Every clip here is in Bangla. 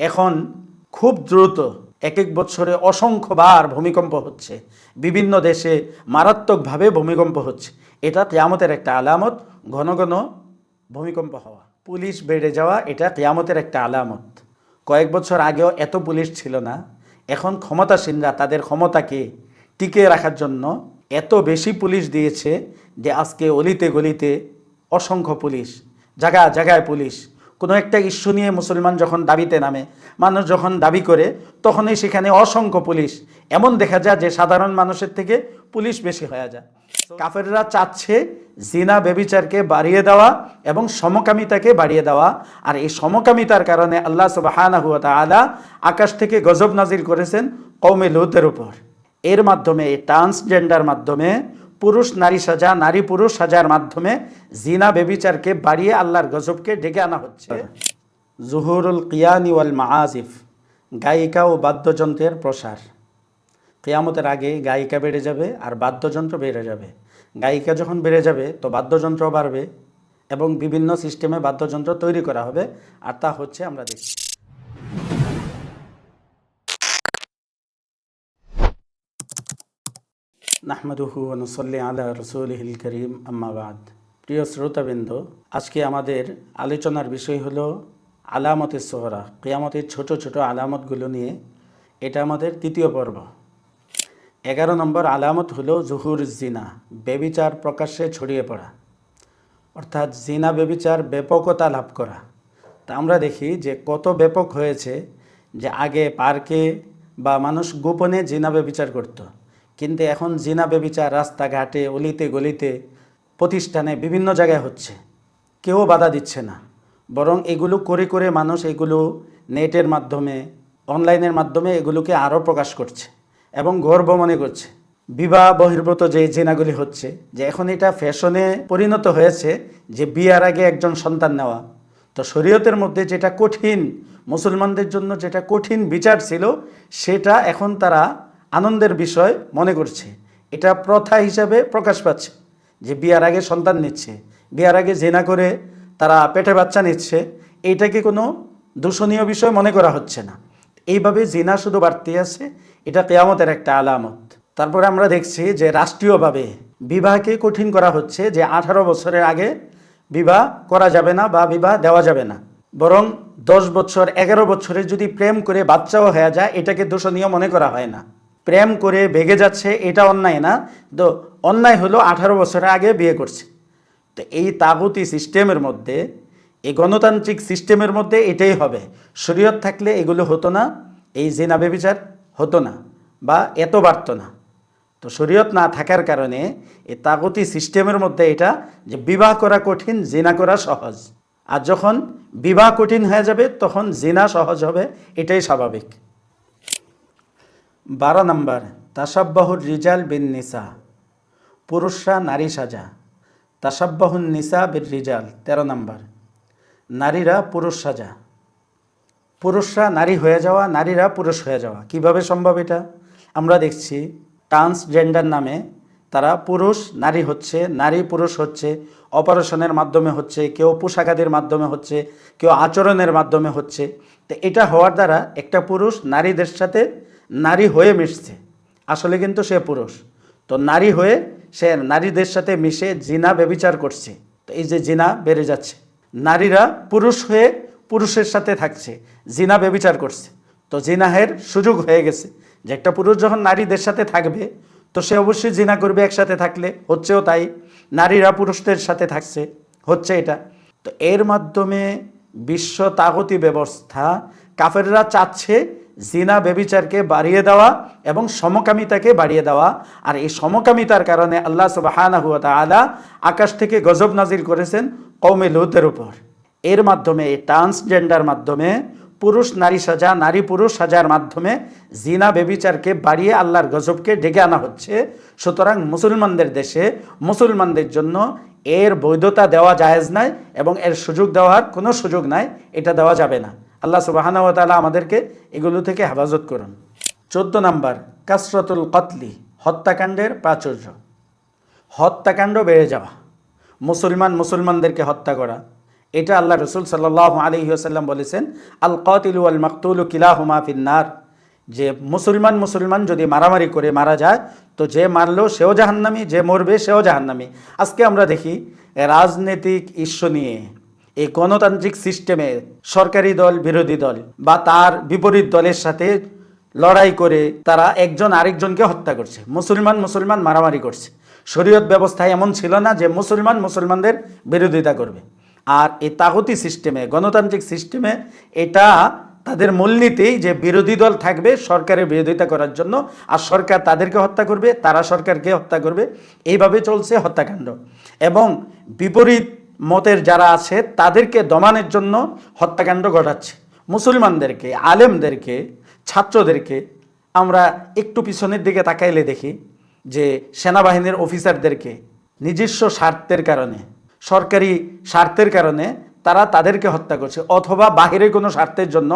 এখন খুব দ্রুত এক এক বছরে অসংখ্যবার ভূমিকম্প হচ্ছে। বিভিন্ন দেশে মারাত্মকভাবে ভূমিকম্প হচ্ছে। এটা কেয়ামতের একটা আলামত, ঘন ঘন ভূমিকম্প হওয়া। পুলিশ বেড়ে যাওয়া, এটা কেয়ামতের একটা আলামত। কয়েক বছর আগেও এত পুলিশ ছিল না। এখন ক্ষমতাসীনরা তাদের ক্ষমতাকে টিকিয়ে রাখার জন্য এত বেশি পুলিশ দিয়েছে যে আজকে অলিতে গলিতে অসংখ্য পুলিশ জায়গা জায়গায় পুলিশ কোনো একটা ইস্যু নিয়ে মুসলমান যখন দাবিতে নামে, মানুষ যখন দাবি করে, তখনই সেখানে অসংখ্য পুলিশ। এমন দেখা যায় যে সাধারণ মানুষের থেকে পুলিশ বেশি হয়ে যায়। কাফেররা চাচ্ছে জিনা, বেবিচারকে বাড়িয়ে দেওয়া এবং সমকামিতাকে বাড়িয়ে দেওয়া। আর এই সমকামিতার কারণে আল্লাহ সুবাহানা হুয়া তাআলা আকাশ থেকে গজব নাজির করেছেন কৌমে লুতের উপর। এর মাধ্যমে, এই ট্রান্সজেন্ডার মাধ্যমে পুরুষ, নারী সাজা, নারী পুরুষ সাজার মাধ্যমে জিনা, বেবিচারকে বাড়িয়ে আল্লাহর গজবকে ডেকে আনা হচ্ছে। জুহুরুল কিয়ানি ওয়াল মাআজিফ গায়িকা ও বাদ্যযন্ত্রের প্রসার। কেয়ামতের আগে গায়িকা বেড়ে যাবে আর বাদ্যযন্ত্র বেড়ে যাবে। গায়িকা যখন বেড়ে যাবে, তো বাদ্যযন্ত্র বাড়বে এবং বিভিন্ন সিস্টেমে বাদ্যযন্ত্র তৈরি করা হবে। আর তা হচ্ছে আমরা দেখছি। নাহমাদুহু অনুসল্লি আলা রসুলহিল করিম আম্মাবাদ প্রিয় শ্রোতাবৃন্দ, আজকে আমাদের আলোচনার বিষয় হলো আলামতের সোহরা, কেয়ামতের ছোট ছোট আলামতগুলো নিয়ে। এটা আমাদের তৃতীয় পর্ব। এগারো নম্বর আলামত হলো জহুর জিনা বেবিচার প্রকাশ্যে ছড়িয়ে পড়া। অর্থাৎ জিনা বেবিচার ব্যাপকতা লাভ করা। তা আমরা দেখি যে কত ব্যাপক হয়েছে যে আগে পার্কে বা মানুষ গোপনে জিনা বেবিচার করত। কিন্তু এখন জিনা বেবিচার রাস্তাঘাটে, অলিতে গলিতে, প্রতিষ্ঠানে বিভিন্ন জায়গায় হচ্ছে। কেউ বাধা দিচ্ছে না। বরং এগুলো করে করে মানুষ এগুলো নেটের মাধ্যমে, অনলাইনের মাধ্যমে এগুলোকে আরও প্রকাশ করছে এবং গর্ব মনে করছে। বিবাহ বহির্ভূত যে জেনাগুলি হচ্ছে, যে এখন এটা ফ্যাশনে পরিণত হয়েছে, যে বিয়ার আগে একজন সন্তান নেওয়া। তো শরীয়তের মধ্যে যেটা কঠিন, মুসলমানদের জন্য যেটা কঠিন বিচার ছিল, সেটা এখন তারা আনন্দের বিষয় মনে করছে। এটা প্রথা হিসাবে প্রকাশ পাচ্ছে যে বিয়ার আগে সন্তান নিচ্ছে। বিয়ার আগে জেনা করে তারা পেটে বাচ্চা নিচ্ছে। এইটাকে কোনো দূষণীয় বিষয় মনে করা হচ্ছে না? এইভাবে জিনা শুধু বাড়তে আছে, এটা কেয়ামতের একটা আলামত। তারপরে আমরা দেখছি যে রাষ্ট্রীয়ভাবে বিবাহকে কঠিন করা হচ্ছে যে আঠারো বছরের আগে বিবাহ করা যাবে না বা বিবাহ দেওয়া যাবে না। বরং দশ বছর, এগারো বছরে যদি প্রেম করে বাচ্চাও হয়ে যায়, এটাকে দূষণীয় মনে করা হয় না। প্রেম করে ভেগে যাচ্ছে, এটা অন্যায় না। তো অন্যায় হলো আঠারো বছরের আগে বিয়ে করছে। তো এই তাগুতি সিস্টেমের মধ্যে, এই গণতান্ত্রিক সিস্টেমের মধ্যে এটাই হবে। শরীয়ত থাকলে এগুলো হতো না, এই জেনা বেবিচার হতো না বা এত বাড়তো না। তো শরীয়ত না থাকার কারণে এই তাগতি সিস্টেমের মধ্যে এটা যে বিবাহ করা কঠিন, জিনা করা সহজ। আর যখন বিবাহ কঠিন হয়ে যাবে, তখন জিনা সহজ হবে, এটাই স্বাভাবিক। বারো নম্বর তাসাব্বাহুর রিজাল বিন নিসা। পুরুষরা নারী সাজা। তাসাব্বাহুন নিসা বিন রিজাল, তেরো নম্বর। নারীরা পুরুষ সাজা। পুরুষরা নারী হয়ে যাওয়া, নারীরা পুরুষ হয়ে যাওয়া। কীভাবে সম্ভব এটা? আমরা দেখছি ট্রান্সজেন্ডার নামে তারা পুরুষ, নারী হচ্ছে, নারী পুরুষ হচ্ছে, অপারেশনের মাধ্যমে হচ্ছে, কেউ পোশাকাদির মাধ্যমে হচ্ছে, কেউ আচরণের মাধ্যমে হচ্ছে। তো এটা হওয়ার দ্বারা একটা পুরুষ নারীদের সাথে নারী হয়ে মিশছে। আসলে কিন্তু সে পুরুষ। তো নারী হয়ে সে নারীদের সাথে মিশে জিনা বেবিচার করছে। তো এই যে জিনা বেড়ে যাচ্ছে। নারীরা পুরুষ হয়ে পুরুষের সাথে থাকছে, জিনা বেবিচার করছে। তো জিনাহের সুযোগ হয়ে গেছে যে একটা পুরুষ যখন নারীদের সাথে থাকবে, তো সে অবশ্যই জিনা করবে একসাথে থাকলে। হচ্ছেও তাই। নারীরা পুরুষদের সাথে থাকছে। হচ্ছে এটা। তো এর মাধ্যমে বিশ্ব তাগতি ব্যবস্থা কাফেররা চাচ্ছে জিনা, বেবিচারকে বাড়িয়ে দেওয়া এবং সমকামিতাকে বাড়িয়ে দেওয়া। আর এই সমকামিতার কারণে আল্লাহ সুবাহানা হুয়া আকাশ থেকে গজব নাজির করেছেন কৌমে লুতের উপর। এর মাধ্যমে এই ট্রান্সজেন্ডার মাধ্যমে, পুরুষ নারী সাজা, নারী পুরুষ সাজার মাধ্যমে জিনা, বেবিচারকে বাড়িয়ে আল্লাহর গজবকে ডেকে আনা হচ্ছে। সুতরাং মুসলমানদের দেশে মুসলমানদের জন্য এর বৈধতা দেওয়া জায়েজ নাই এবং এর সুযোগ দেওয়ার কোনো সুযোগ নাই, এটা দেওয়া যাবে না। আল্লাহ সুবাহানা তাআলা আমাদেরকে এগুলো থেকে হেফাজত করুন। চোদ্দ নাম্বার, কাসরতুল কতলি, হত্যাকাণ্ডের প্রাচুর্য। হত্যাকাণ্ড বেড়ে যাওয়া, মুসলমান মুসলমানদেরকে হত্যা করা। এটা আল্লাহ রসুল সাল্লাহ আলী আসাল্লাম বলেছেন, আল কতিলু আল মকতুল কিলাহুমা ফিন্নার যে মুসলমান মুসলমান যদি মারামারি করে মারা যায়, তো যে মারলো সেও জাহান্নামি, যে মরবে সেও জাহান্নামি। আজকে আমরা দেখি, রাজনৈতিক ইস্যু নিয়ে এই গণতান্ত্রিক সিস্টেমে সরকারি দল, বিরোধী দল বা তার বিপরীত দলের সাথে লড়াই করে তারা একজন আরেকজনকে হত্যা করছে। মুসলমান মুসলমান মারামারি করছে। শরীয়ত ব্যবস্থায় এমন ছিল না যে মুসলমান মুসলমানদের বিরোধিতা করবে। আর এই তাগতি সিস্টেমে, গণতান্ত্রিক সিস্টেমে এটা তাদের মূলনীতি যে বিরোধী দল থাকবে সরকারের বিরোধিতা করার জন্য আর সরকার তাদেরকে হত্যা করবে, তারা সরকারকে হত্যা করবে। এইভাবে চলছে হত্যাকাণ্ড। এবং বিপরীত মতের যারা আছে, তাদেরকে দমানের জন্য হত্যাকাণ্ড ঘটাচ্ছে। মুসলমানদেরকে, আলেমদেরকে, ছাত্রদেরকে আমরা একটু পিছনের দিকে তাকাইলে দেখি যে সেনাবাহিনীর অফিসারদেরকে নিজস্ব স্বার্থের কারণে, সরকারি স্বার্থের কারণে তারা তাদেরকে হত্যা করছে অথবা বাহিরের কোনো স্বার্থের জন্য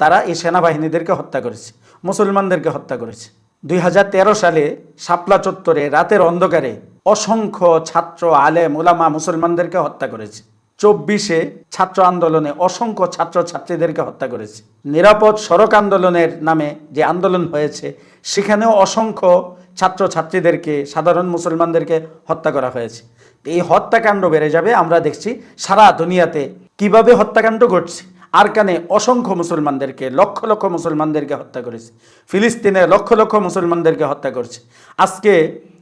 তারা এই সেনাবাহিনীদেরকে হত্যা করেছে, মুসলমানদেরকে হত্যা করেছে। দুই হাজার তেরো সালে শাপলা চত্বরে রাতের অন্ধকারে অসংখ্য ছাত্র, আলেম ওলামা মুসলমানদেরকে হত্যা করেছে। চব্বিশে ছাত্র আন্দোলনে অসংখ্য ছাত্র ছাত্রীদেরকে হত্যা করেছে। নিরাপদ সড়ক আন্দোলনের নামে যে আন্দোলন হয়েছে, সেখানেও অসংখ্য ছাত্র ছাত্রীদেরকে সাধারণ মুসলমানদেরকে হত্যা করা হয়েছে। এই হত্যাকাণ্ড বেড়ে যাবে, আমরা দেখছি সারা দুনিয়াতে কীভাবে হত্যাকাণ্ড ঘটছে। আরকানে অসংখ্য মুসলমানদেরকে, লক্ষ লক্ষ মুসলমানদেরকে হত্যা করেছে। ফিলিস্তিনে লক্ষ লক্ষ মুসলমানদেরকে হত্যা করছে। আজকে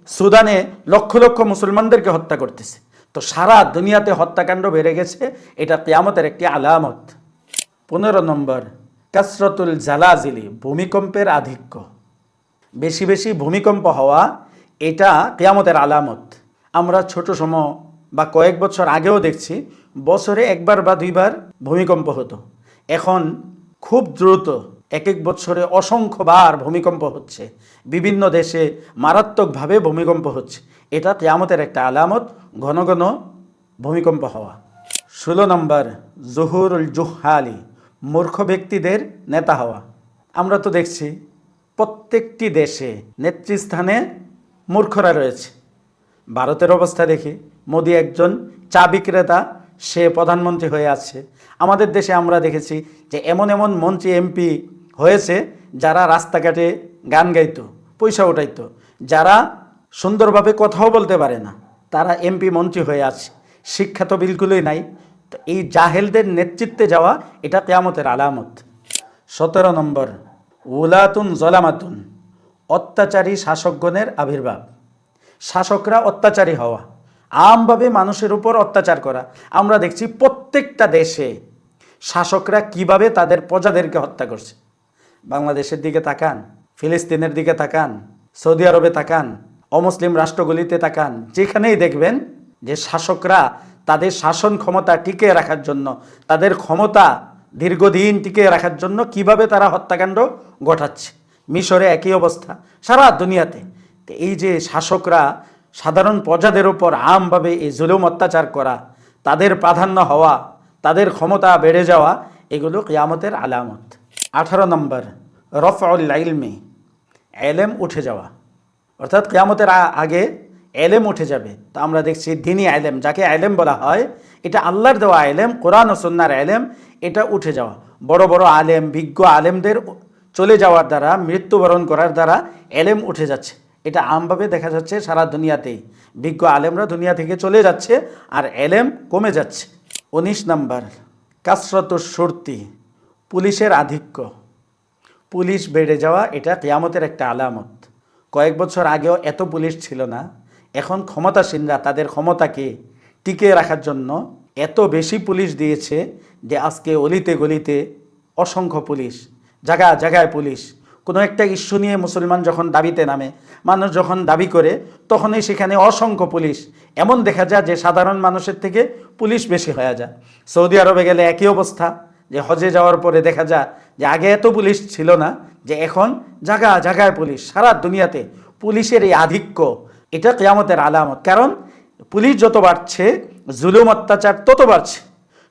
সুদানে লক্ষ লক্ষ মুসলমানদেরকে হত্যা করতেছে। তো সারা দুনিয়াতে হত্যাকাণ্ড বেড়ে গেছে, এটা কেয়ামতের একটি আলামত। পনেরো নম্বর, কাসরতুল জালাজিলি, ভূমিকম্পের আধিক্য। বেশি বেশি ভূমিকম্প হওয়া, এটা কেয়ামতের আলামত। আমরা ছোট সময় বা কয়েক বছর আগেও দেখছি, বছরে একবার বা দুইবার ভূমিকম্প হতো। এখন খুব দ্রুত এক এক বছরে অসংখ্যবার ভূমিকম্প হচ্ছে। বিভিন্ন দেশে মারাত্মকভাবে ভূমিকম্প হচ্ছে। এটা কেয়ামতের একটা আলামত, ঘন ঘন ভূমিকম্প হওয়া। ষোলো নম্বর, জহুরুল জুহালি মূর্খ ব্যক্তিদের নেতা হওয়া। আমরা তো দেখছি প্রত্যেকটি দেশে নেতৃস্থানে মূর্খরা রয়েছে। ভারতের অবস্থা দেখি, মোদি একজন চা বিক্রেতা সে প্রধানমন্ত্রী হয়ে আছে। আমাদের দেশে আমরা দেখেছি যে এমন এমন মন্ত্রী, এমপি হয়েছে, যারা রাস্তাঘাটে গান গাইতো, পয়সা উঠাইতো, যারা সুন্দরভাবে কথাও বলতে পারে না, তারা এমপি মন্ত্রী হয়ে আছে। শিক্ষা তো বিলকুলই নাই। তো এই জাহেলদের নেতৃত্বে যাওয়া, এটা কেয়ামতের আলামত। সতেরো নম্বর, উলাতুন জলামাতুন, অত্যাচারী শাসকগণের আবির্ভাব। শাসকরা অত্যাচারী হওয়া, আমভাবে মানুষের উপর অত্যাচার করা। আমরা দেখছি প্রত্যেকটা দেশে শাসকরা কীভাবে তাদের প্রজাদেরকে হত্যা করছে। বাংলাদেশের দিকে তাকান, ফিলিস্তিনের দিকে তাকান, সৌদি আরবে তাকান, অমুসলিম রাষ্ট্রগুলিতে তাকান, যেখানেই দেখবেন যে শাসকরা তাদের শাসন ক্ষমতা টিকিয়ে রাখার জন্য, তাদের ক্ষমতা দীর্ঘদিন টিকে রাখার জন্য কীভাবে তারা হত্যাকাণ্ড ঘটাচ্ছে। মিশরে একই অবস্থা, সারা দুনিয়াতে। এই যে শাসকরা সাধারণ প্রজাদের ওপর আমভাবে এই জুলুম অত্যাচার করা, তাদের প্রাধান্য হওয়া, তাদের ক্ষমতা বেড়ে যাওয়া, এগুলো কিয়ামতের আলামত। আঠারো নম্বর রফউল ইলমি, এলেম উঠে যাওয়া। অর্থাৎ কেয়ামতের আগে এলেম উঠে যাবে। তো আমরা দেখছি দিনী আলেম যাকে আলেম বলা হয়, এটা আল্লাহর দেওয়া আলেম কোরআন ও সন্ন্যার আলেম এটা উঠে যাওয়া। বড় বড় আলেম, বিজ্ঞ আলেমদের চলে যাওয়ার দ্বারা, মৃত্যুবরণ করার দ্বারা এলেম উঠে যাচ্ছে। এটা আমভাবে দেখা যাচ্ছে সারা দুনিয়াতেই। বিজ্ঞ আলেমরা দুনিয়া থেকে চলে যাচ্ছে আর এলেম কমে যাচ্ছে। উনিশ নাম্বার কাসরত সুরতি। পুলিশের আধিক্য। পুলিশ বেড়ে যাওয়া এটা কেয়ামতের একটা আলামত। কয়েক বছর আগেও এত পুলিশ ছিল না। এখন ক্ষমতাসীনরা তাদের ক্ষমতাকে টিকিয়ে রাখার জন্য এত বেশি পুলিশ দিয়েছে যে আজকে অলিতে গলিতে অসংখ্য পুলিশ জায়গা জায়গায় পুলিশ। কোনো একটা ইস্যু নিয়ে মুসলমান যখন দাবিতে নামে, মানুষ যখন দাবি করে, তখনই সেখানে অসংখ্য পুলিশ। এমন দেখা যায় যে সাধারণ মানুষের থেকে পুলিশ বেশি হয়ে যায়। সৌদি আরবে গেলে একই অবস্থা। যে হজে যাওয়ার পরে দেখা যায় যে আগে এত পুলিশ ছিল না, যে এখন জায়গা জায়গায় পুলিশ, সারা দুনিয়াতে পুলিশের এই আধিক্য, এটা কেয়ামতের আলামত। কারণ পুলিশ যত বাড়ছে, জুলুম অত্যাচার তত বাড়ছে।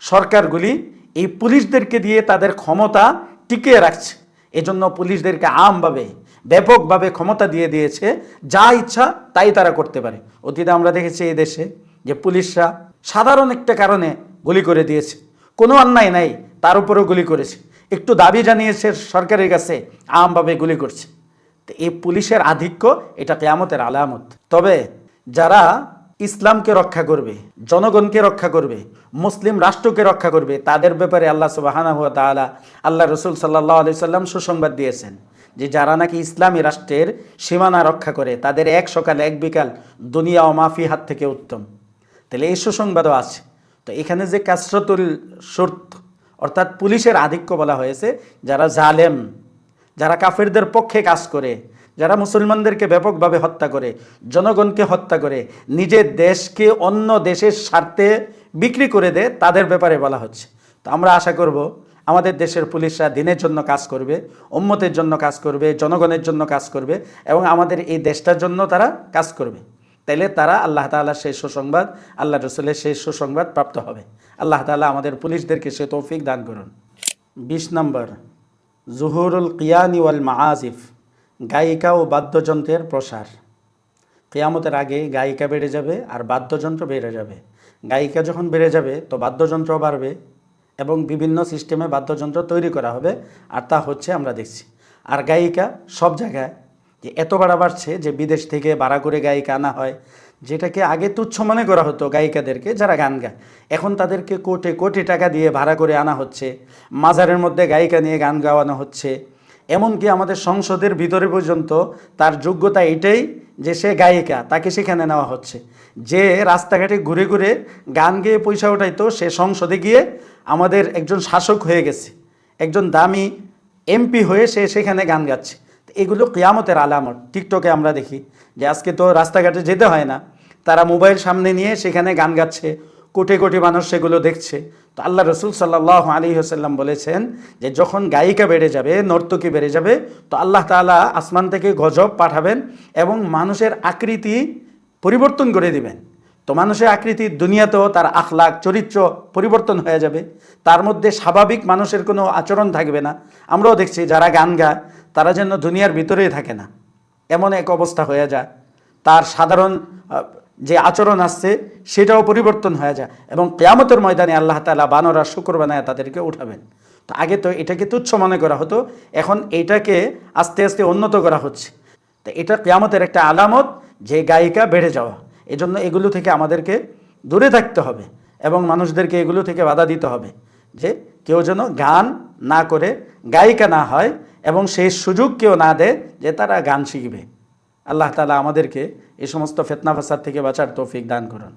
সরকারগুলি এই পুলিশদেরকে দিয়ে তাদের ক্ষমতা টিকিয়ে রাখছে। এজন্য পুলিশদেরকে আমভাবে, ব্যাপকভাবে ক্ষমতা দিয়ে দিয়েছে। যা ইচ্ছা তাই তারা করতে পারে। অতীতে আমরা দেখেছি এই দেশে যে পুলিশরা সাধারণ একটা কারণে গুলি করে দিয়েছে। কোনো অন্যায় নাই, তার উপরেও গুলি করেছে। একটু দাবি জানিয়েছে সরকারের কাছে আমভাবে গুলি করছে। তো এই পুলিশের আধিক্য, এটা কেয়ামতের আলামত। তবে যারা ইসলামকে রক্ষা করবে, জনগণকে রক্ষা করবে, মুসলিম রাষ্ট্রকে রক্ষা করবে, তাদের ব্যাপারে আল্লাহ সুবাহানা হুয়া তাআলা, আল্লাহ রসুল সাল্লাহ আলি সাল্লাম সুসংবাদ দিয়েছেন যে যারা নাকি ইসলামী রাষ্ট্রের সীমানা রক্ষা করে, তাদের এক সকাল, এক বিকাল দুনিয়া ও মাফি হাত থেকে উত্তম। তাহলে এই সুসংবাদও আছে। তো এখানে যে কাসরতুল শর্ত, অর্থাৎ পুলিশের আধিক্য বলা হয়েছে, যারা জালেম, যারা কাফেরদের পক্ষে কাজ করে, যারা মুসলমানদেরকে ব্যাপকভাবে হত্যা করে, জনগণকে হত্যা করে নিজের দেশকে অন্য দেশের স্বার্থে বিক্রি করে দেয়, তাদের ব্যাপারে বলা হচ্ছে। তো আমরা আশা করব, আমাদের দেশের পুলিশরা দিনের জন্য কাজ করবে, উম্মতের জন্য কাজ করবে, জনগণের জন্য কাজ করবে, এবং আমাদের এই দেশটার জন্য তারা কাজ করবে। তাইলে তারা আল্লাহ তাআলার সেই সুসংবাদ, আল্লাহ রসুলের সেই সুসংবাদ প্রাপ্ত হবে। আল্লাহ তাআলা আমাদের পুলিশদেরকে সে তৌফিক দান করুন। বিশ নম্বর, জুহুরুল কিয়ানি ওয়াল মাআজিফ গায়িকা ও বাদ্যযন্ত্রের প্রসার। কেয়ামতের আগে গায়িকা বেড়ে যাবে আর বাদ্যযন্ত্র বেড়ে যাবে। গায়িকা যখন বেড়ে যাবে, তো বাদ্যযন্ত্র বাড়বে এবং বিভিন্ন সিস্টেমে বাদ্যযন্ত্র তৈরি করা হবে, আর তা হচ্ছে আমরা দেখছি। আর গায়িকা সব জায়গায় যে এত বাড়া বাড়ছে যে বিদেশ থেকে ভাড়া করে গায়িকা আনা হয়, যেটাকে আগে তুচ্ছ মনে করা হতো গায়িকাদেরকে যারা গান গায়। এখন তাদেরকে কোটি কোটি টাকা দিয়ে ভাড়া করে আনা হচ্ছে, মাজারের মধ্যে গায়িকা নিয়ে গান গাওয়ানো হচ্ছে। এমনকি আমাদের সংসদের ভিতরে পর্যন্ত তার যোগ্যতা এটাই যে সে গায়িকা, তাকে সেখানে নেওয়া হচ্ছে। যে রাস্তাঘাটে ঘুরে ঘুরে গান গেয়ে পয়সা উঠাইতো সে সংসদে গিয়ে আমাদের একজন শাসক হয়ে গেছে। একজন দামি এমপি হয়ে সে সেখানে গান গাচ্ছে। এগুলো কেয়ামতের আলামত। টিকটকে আমরা দেখি যে আজকে তো রাস্তাঘাটে যেতে হয় না। তারা মোবাইল সামনে নিয়ে সেখানে গান গাচ্ছে, কোটি কোটি মানুষ সেগুলো দেখছে। তো আল্লাহ রসুল সাল্লাহ আলী হোসাল্লাম বলেছেন যে যখন গায়িকা বেড়ে যাবে, নর্তকী বেড়ে যাবে, তো আল্লাহ তাআলা আসমান থেকে গজব পাঠাবেন এবং মানুষের আকৃতি পরিবর্তন করে দিবেন। তো মানুষের আকৃতি দুনিয়াতেও তার আখলাক চরিত্র পরিবর্তন হয়ে যাবে। তার মধ্যে স্বাভাবিক মানুষের কোনো আচরণ থাকবে না। আমরাও দেখছি যারা গান গায় তারা যেন দুনিয়ার ভিতরেই থাকে না। এমন এক অবস্থা হয়ে যায়। তার সাধারণ যে আচরণ আসছে, সেটাও পরিবর্তন হয়ে যায় এবং কেয়ামতের ময়দানে আল্লাহ তালা বানরা শুক্র বানায় তাদেরকে উঠাবেন। তো আগে তো এটাকে তুচ্ছ মনে করা হতো, এখন এটাকে আস্তে আস্তে উন্নত করা হচ্ছে। তো এটা কেয়ামতের একটা আলামত, যে গায়িকা বেড়ে যাওয়া। এজন্য এগুলো থেকে আমাদেরকে দূরে থাকতে হবে এবং মানুষদেরকে এগুলো থেকে বাধা দিতে হবে, যে কেউ যেন গান না করে, গায়িকা না হয় এবং সেই সুযোগ কেউ না দেয় যে তারা গান শিখবে। আল্লাহ তালা আমাদেরকে এই সমস্ত ফেতনা ফাসাদ থেকে বাঁচার তৌফিক দান করুন।